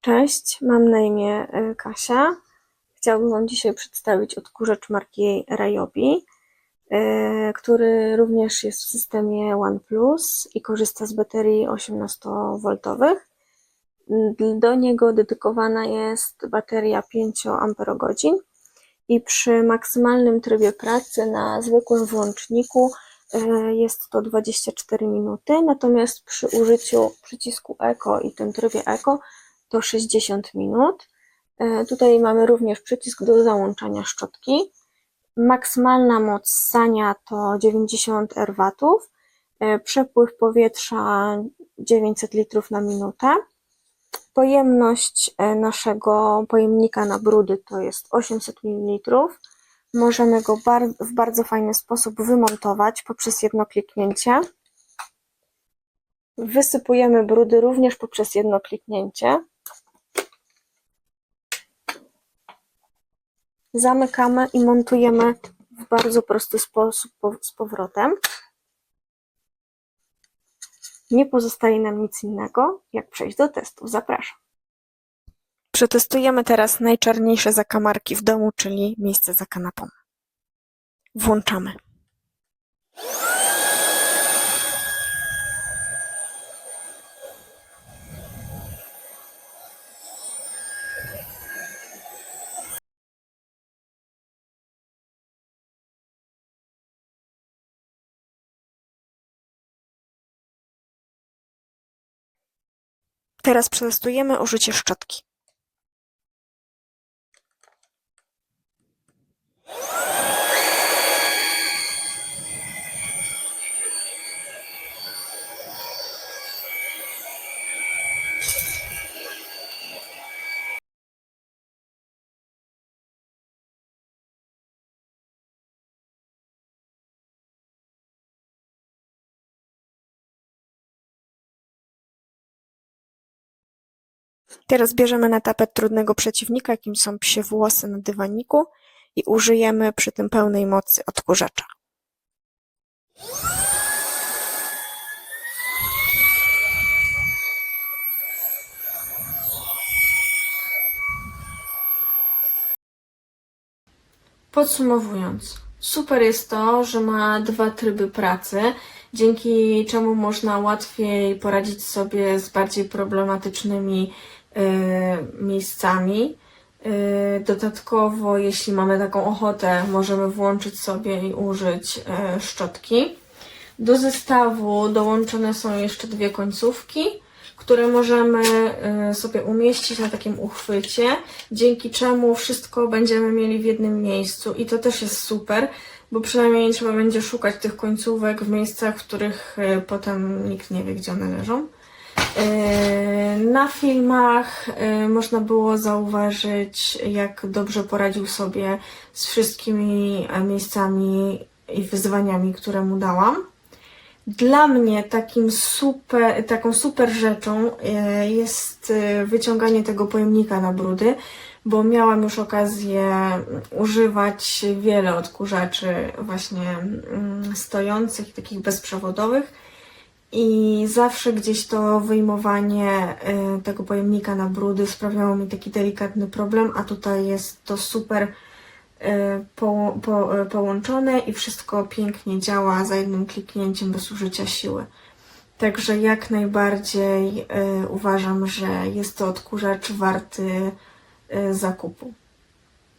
Cześć, mam na imię y, Kasia. Chciałabym Wam dzisiaj przedstawić odkurzacz marki Ryobi, y, który również jest w systemie OnePlus i korzysta z baterii 18V. Do niego dedykowana jest bateria 5 Ah i przy maksymalnym trybie pracy na zwykłym włączniku y, jest to 24 minuty, natomiast przy użyciu przycisku Eco i tym trybie Eco to 60 minut. E, Tutaj mamy również przycisk do załączania szczotki. Maksymalna moc ssania to 90 R watów. E, Przepływ powietrza 900 litrów na minutę. Pojemność e, naszego pojemnika na brudy to jest 800 ml. Możemy go w bardzo fajny sposób wymontować poprzez jedno kliknięcie. Wysypujemy brudy również poprzez jedno kliknięcie. Zamykamy i montujemy w bardzo prosty sposób po- z powrotem. Nie pozostaje nam nic innego, jak przejść do testu. Zapraszam. Przetestujemy teraz najczarniejsze zakamarki w domu, czyli miejsce za kanapą. Włączamy. Teraz przetestujemy użycie szczotki. Teraz bierzemy na tapet trudnego przeciwnika, jakim są psie włosy na dywaniku i użyjemy przy tym pełnej mocy odkurzacza. Podsumowując, super jest to, że ma dwa tryby pracy, dzięki czemu można łatwiej poradzić sobie z bardziej problematycznymi miejscami. Y, dodatkowo, jeśli mamy taką ochotę, możemy włączyć sobie i użyć y, szczotki. Do zestawu dołączone są jeszcze dwie końcówki, które możemy sobie umieścić na takim uchwycie, dzięki czemu wszystko będziemy mieli w jednym miejscu i to też jest super, bo przynajmniej nie trzeba będzie szukać tych końcówek w miejscach, w których potem nikt nie wie, gdzie one leżą. Y, Na filmach y, można było zauważyć, jak dobrze poradził sobie z wszystkimi e, miejscami i wyzwaniami, które mu dałam. Dla mnie takim super, taką super rzeczą e, jest e, wyciąganie tego pojemnika na brudy, bo miałam już okazję używać wiele odkurzaczy właśnie mm, stojących, takich bezprzewodowych i zawsze gdzieś to wyjmowanie e, tego pojemnika na brudy sprawiało mi taki delikatny problem, a tutaj jest to super e, po, po, e, połączone i wszystko pięknie działa za jednym kliknięciem bez użycia siły. Także jak najbardziej uważam, że jest to odkurzacz warty zakupu.